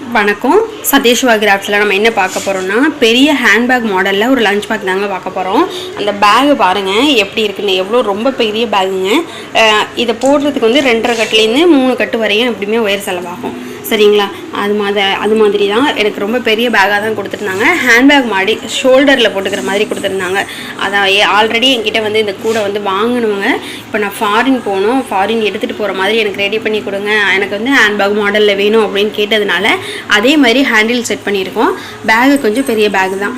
வணக்கம். சதேஷ்வா கிராஃப்ட்ஸில் நம்ம என்ன பார்க்க போகிறோம்னா பெரிய ஹேண்ட்பேக் மாடலில் ஒரு லஞ்ச் பேக் தாங்க பார்க்க போகிறோம் அந்த பேகு பாருங்கள் எப்படி இருக்குன்னு. எவ்வளோ ரொம்ப பெரிய பேகுங்க இதை போடுறதுக்கு வந்து ரெண்டரை கட்டுலேருந்து மூணு கட்டு வரையும் எப்படியுமே உயர் செலவாகும். சரிங்களா? அது மாதிரி அது மாதிரி தான் எனக்கு ரொம்ப பெரிய பேக்காக தான் கொடுத்துருந்தாங்க. ஹேண்ட்பேக் மாதிரி ஷோல்டரில் போட்டுக்கிற மாதிரி கொடுத்துருந்தாங்க. அதான் ஆல்ரெடி என்கிட்ட வந்து இந்த கூடை வந்து வாங்கினவங்க இப்போ நான் ஃபாரின் போகணும் ஃபாரின் எடுத்துகிட்டு போகிற மாதிரி எனக்கு ரெடி பண்ணி கொடுங்க. எனக்கு வந்து ஹேண்ட்பேக் மாடலில் வேணும் அப்படின்னு கேட்டதுனால அதே மாதிரி ஹேண்டில் செட் பண்ணியிருக்கோம். பேகு கொஞ்சம் பெரிய பேக் தான்.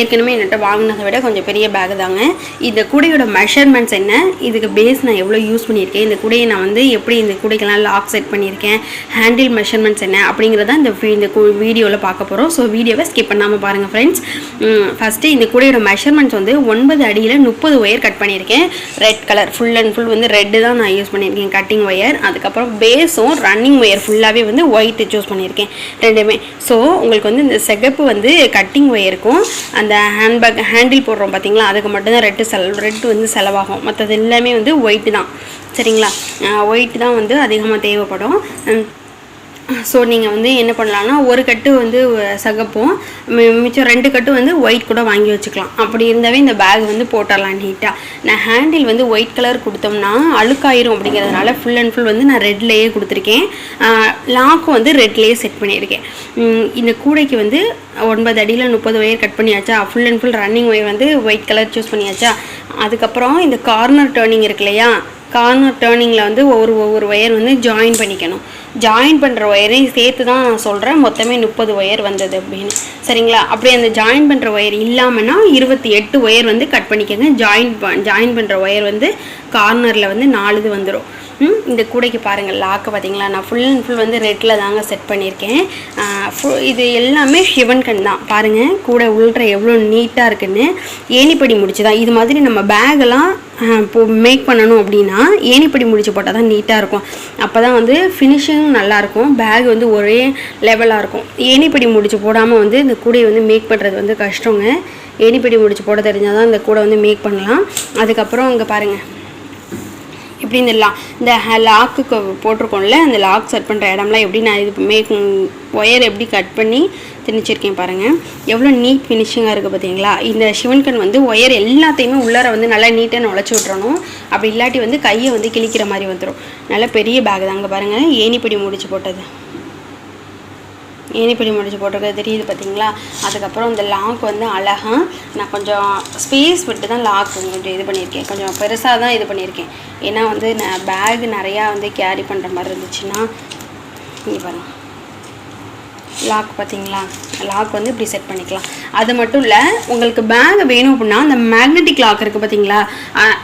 ஏற்கனவே என்கிட்ட வாங்கினதை விட கொஞ்சம் பெரிய பேக் தாங்க. இந்த கூடையோட மெஷர்மெண்ட்ஸ் என்ன? இதுக்கு பேஸ் நான் எவ்வளோ யூஸ் பண்ணியிருக்கேன்? இந்த கூடையை நான் வந்து எப்படி இந்த கூடைக்கெல்லாம் லாக் செட் பண்ணியிருக்கேன்? ஹேண்டில் மெஷர்மெண்ட்ஸ் என்ன? அப்படிங்கிறத இந்த இந்த வீடியோவில் பார்க்க போகிறோம் ஸோ வீடியோவை ஸ்கிப் பண்ணாமல் பாருங்கள் ஃப்ரெண்ட்ஸ் ஃபஸ்ட்டு இந்த கூடையோட மெஷர்மெண்ட்ஸ் வந்து ஒன்பது அடியில் முப்பது ஒயர் கட் பண்ணியிருக்கேன். Red colour full and full வந்து ரெட்டு தான் நான் யூஸ் பண்ணியிருக்கேன் கட்டிங் ஒயர் அதுக்கப்புறம் பேஸும் ரன்னிங் ஒயர் ஃபுல்லாகவே வந்து ஒயிட் சூஸ் பண்ணியிருக்கேன் ரெண்டுமே. ஸோ உங்களுக்கு வந்து இந்த சிகப்பு வந்து கட்டிங் ஒயருக்கும் அந்த ஹேண்ட்பேக் ஹேண்டில் போடுறோம் பார்த்தீங்களா அதுக்கு மட்டும்தான் ரெட்டு செல் ரெட்டு வந்து செலவாகும். மற்றது எல்லாமே வந்து ஒயிட்டு தான். சரிங்களா? ஒயிட் தான் வந்து அதிகமாக தேவைப்படும். ஸோ நீங்கள் வந்து என்ன பண்ணலாம்னா ஒரு கட்டு வந்து சகப்பும் மிச்சம் ரெண்டு கட்டு வந்து ஒயிட் கூட வாங்கி வச்சுக்கலாம். அப்படி இருந்தாவே இந்த பேக் வந்து போட்டுடலாம் நீட்டாக நான் ஹேண்டில் வந்து ஒயிட் கலர் கொடுத்தோம்னா அழுக்காயிரும் அப்படிங்கிறதுனால ஃபுல் அண்ட் ஃபுல் வந்து நான் ரெட்லேயே கொடுத்துருக்கேன். லாக்கும் வந்து ரெட்லேயே செட் பண்ணியிருக்கேன். இந்த கூடைக்கு வந்து ஒன்பது அடியில் முப்பது ஒயர் கட் பண்ணியாச்சா? Full and full running wire வந்து ஒயிட் கலர் சூஸ் பண்ணியாச்சா? அதுக்கப்புறம் இந்த கார்னர் டேர்னிங் இருக்கு இல்லையா? கார்னர் டேர்னிங்கில் வந்து ஒவ்வொரு ஒவ்வொரு ஒயர் வந்து ஜாயின் பண்ணிக்கணும். ஜாயின் பண்ணுற ஒயரையும் சேர்த்து தான் நான் சொல்கிறேன் மொத்தமே முப்பது ஒயர் வந்தது அப்படின்னு. சரிங்களா? அப்படி அந்த ஜாயின் பண்ணுற ஒயர் இல்லாமல்னா இருபத்தி எட்டு ஒயர் வந்து கட் பண்ணிக்கோங்க. ஜாயின் ஜாயின் பண்ணுற ஒயர் வந்து கார்னரில் வந்து நாலு இது வந்துடும் இந்த கூடைக்கு பாருங்கள் லாக்கு பார்த்தீங்களா? நான் ஃபுல் அண்ட் ஃபுல் வந்து ரெட்டில் தாங்க செட் பண்ணியிருக்கேன். ஃபு- இது எல்லாமே ஷிவன் கண் தான். பாருங்கள் கூடை உள்ற எவ்வளோ நீட்டாக இருக்குன்னு. ஏணிப்படி முடிச்சு தான் இது மாதிரி நம்ம பேகெல்லாம் இப்போ மேக் பண்ணணும் அப்படின்னா ஏணிப்படி முடிச்சு போட்டால் தான் நீட்டாக இருக்கும். அப்போ தான் வந்து ஃபினிஷிங் நல்லாயிருக்கும் பேக் வந்து ஒரே லெவலாக இருக்கும். ஏணிப்படி முடிச்சு போடாமல் வந்து இந்த கூடையை வந்து மேக் பண்ணுறது வந்து கஷ்டங்க. ஏணிப்படி முடிச்சு போட தெரிஞ்சால் தான் இந்த கூடை வந்து மேக் பண்ணலாம். அதுக்கப்புறம் இங்கே பாருங்கள் இப்படி இந்த லா இந்த லாக்குக்கு போட்டிருக்கோம்ல அந்த லாக் செட் பண்ணுற இடம்லாம் எப்படி நான் இது மேக் ஒயர் எப்படி கட் பண்ணி திணிச்சிருக்கேன் பாருங்கள் எவ்வளோ நீட் ஃபினிஷிங்காக இருக்குது பார்த்தீங்களா? இந்த சிவன்கண் வந்து ஒயர் எல்லாத்தையுமே உள்ளார வந்து நல்லா நீட்டாக நுழைச்சி விட்றணும் அப்படி இல்லாட்டி வந்து கையை வந்து கிழிக்கிற மாதிரி வந்துடும் நல்ல பெரிய பேக் தாங்க பாருங்கள் ஏணிப்படி முடிச்சு போட்டது. ஏணிப்படி முடிச்சு போட்டிருக்கிறது தெரியுது பார்த்தீங்களா? அதுக்கப்புறம் இந்த லாக் வந்து அழகாக நான் கொஞ்சம் ஸ்பேஸ் விட்டு தான் லாக் கொஞ்சம் இது பண்ணியிருக்கேன். கொஞ்சம் பெருசாக தான் இது பண்ணியிருக்கேன். ஏன்னா வந்து நான் பேக் நிறையா வந்து கேரி பண்ணுற மாதிரி இருந்துச்சுன்னா இங்கே பாருங்க. லாக் பார்த்தீங்களா? லாக் வந்து இப்படி செட் பண்ணிக்கலாம். அது மட்டும் இல்லை உங்களுக்கு பேக் வேணும் அப்படின்னா அந்த மேக்னெட்டிக் லாக் இருக்குது பார்த்தீங்களா?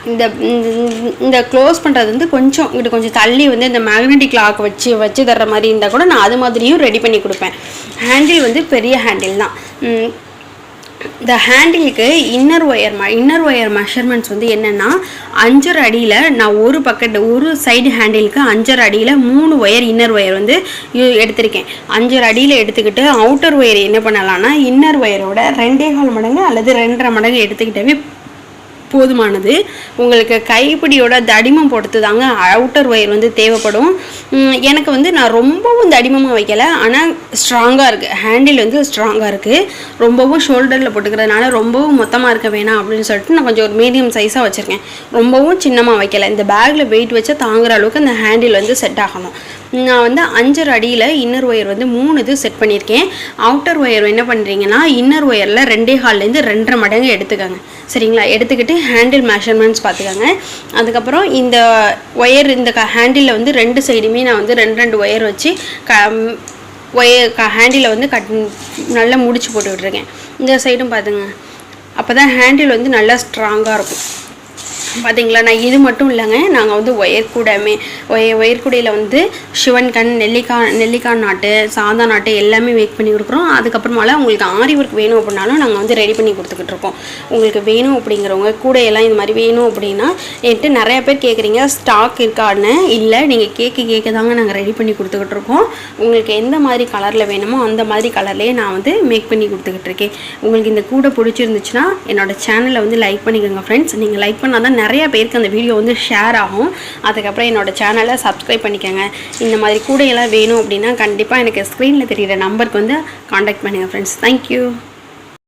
இந்த இந்த- க்ளோஸ் பண்ணுறது வந்து கொஞ்சம் இங்கிட்ட கொஞ்சம் தள்ளி வந்து இந்த மேக்னெட்டிக் லாக் வச்சு வச்சு தர்ற மாதிரி இருந்தால் கூட நான் அது மாதிரியும் ரெடி பண்ணி கொடுப்பேன். ஹேண்டில் வந்து பெரிய ஹேண்டில் தான். இந்த ஹேண்டிலுக்கு இன்னர் ஒயர் ம இன்னர் ஒயர் மெஷர்மெண்ட்ஸ் வந்து என்னென்னா அஞ்சரை அடியில் நான் ஒரு பக்கெட் ஒரு சைடு ஹேண்டிலுக்கு அஞ்சரை அடியில் மூணு ஒயர் இன்னர் ஒயர் வந்து யூ- எடுத்திருக்கேன். அஞ்சரை அடியில் எடுத்துக்கிட்டு அவுட்டர் ஒயர் என்ன பண்ணலாம்னா இன்னர் ஒயரோட ரெண்டே கால் மடங்கு அல்லது ரெண்டரை மடங்கு எடுத்துக்கிட்டவே போதுமானது. உங்களுக்கு கைப்பிடியோட தடிமம் பொறுத்து தாங்க அவுட்டர் ஒயர் வந்து தேவைப்படும். எனக்கு வந்து நான் ரொம்பவும் தடிமமாக வைக்கலை. ஆனால் ஸ்ட்ராங்காக இருக்குது ஹேண்டில் வந்து ஸ்ட்ராங்காக இருக்குது ரொம்பவும் ஷோல்டரில் போட்டுக்கிறதுனால ரொம்பவும் மொத்தமாக இருக்க வேணாம் அப்படின்னு சொல்லிட்டு நான் கொஞ்சம் ஒரு மீடியம் சைஸாக வச்சுருக்கேன். ரொம்பவும் சின்னமாக வைக்கலை. இந்த பேக்கில் வெயிட் வச்சா தாங்குற அளவுக்கு அந்த ஹேண்டில் வந்து செட் ஆகணும். நான் வந்து அஞ்சரை அடியில் இன்னர் ஒயர் வந்து மூணு இது செட் பண்ணியிருக்கேன். அவுட்டர் ஒயர் என்ன பண்ணுறீங்கன்னா இன்னர் ஒயரில் ரெண்டே ஹால்லேருந்து ரெண்டரை மடங்கு எடுத்துக்கோங்க. சரிங்களா? எடுத்துக்கிட்டு ஹேண்டில் மெஷர்மெண்ட்ஸ் பார்த்துக்கோங்க. அதுக்கப்புறம் இந்த ஒயர் இந்த க ஹேண்டிலில் வந்து ரெண்டு சைடுமே நான் வந்து ரெண்டு ரெண்டு ஒயர் வச்சு க ஒயர் க ஹேண்டிலை வந்து கட் நல்லா முடிச்சு போட்டு விட்ருக்கேன் இந்த சைடும் பார்த்துங்க அப்போ தான் ஹேண்டில் வந்து நல்லா ஸ்ட்ராங்காக இருக்கும். பார்த்தீங்களா நான் இது மட்டும் இல்லைங்க. நாங்கள் வந்து ஒயர் கூடமே ஒய ஒயர் கூடையில் வந்து சிவன் கண் நெல்லிக்காய் நெல்லிக்காய் நாட்டு சாதா நாட்டு எல்லாமே மேக் பண்ணி கொடுக்குறோம். அதுக்கப்புறமால உங்களுக்கு ஆரி ஒர்க் வேணும் அப்படின்னாலும் நாங்கள் வந்து ரெடி பண்ணி கொடுத்துக்கிட்டு இருக்கோம். உங்களுக்கு வேணும் அப்படிங்கிறவங்க கூடையெல்லாம் இது மாதிரி வேணும் அப்படின்னா என்கிட்ட நிறைய பேர் கேட்குறீங்க ஸ்டாக் இருக்கான்னு? இல்லை நீங்கள் கேட்க கேட்க தாங்க நாங்கள் ரெடி பண்ணி கொடுத்துக்கிட்டு இருக்கோம். உங்களுக்கு எந்த மாதிரி கலரில் வேணுமோ அந்த மாதிரி கலர்லேயே நான் வந்து மேக் பண்ணி கொடுத்துக்கிட்டு இருக்கேன். உங்களுக்கு இந்த கூடை பிடிச்சிருந்துச்சுன்னா என்னோடய சேனலை வந்து லைக் பண்ணிக்கோங்க ஃப்ரெண்ட்ஸ் நீங்கள் லைக் பண்ணால் தான் நிறைய பேருக்கு அந்த வீடியோ வந்து ஷேர் ஆகும். அதுக்கப்புறம் என்னோட சேனலை சப்ஸ்கிரைப் பண்ணிக்கோங்க. இந்த மாதிரி கூடையெல்லாம் வேணும் அப்படின்னா கண்டிப்பாக எனக்கு ஸ்க்ரீனில் தெரிகிற நம்பருக்கு வந்து காண்டாக்ட் பண்ணுங்கள் ஃப்ரெண்ட்ஸ் தேங்க்யூ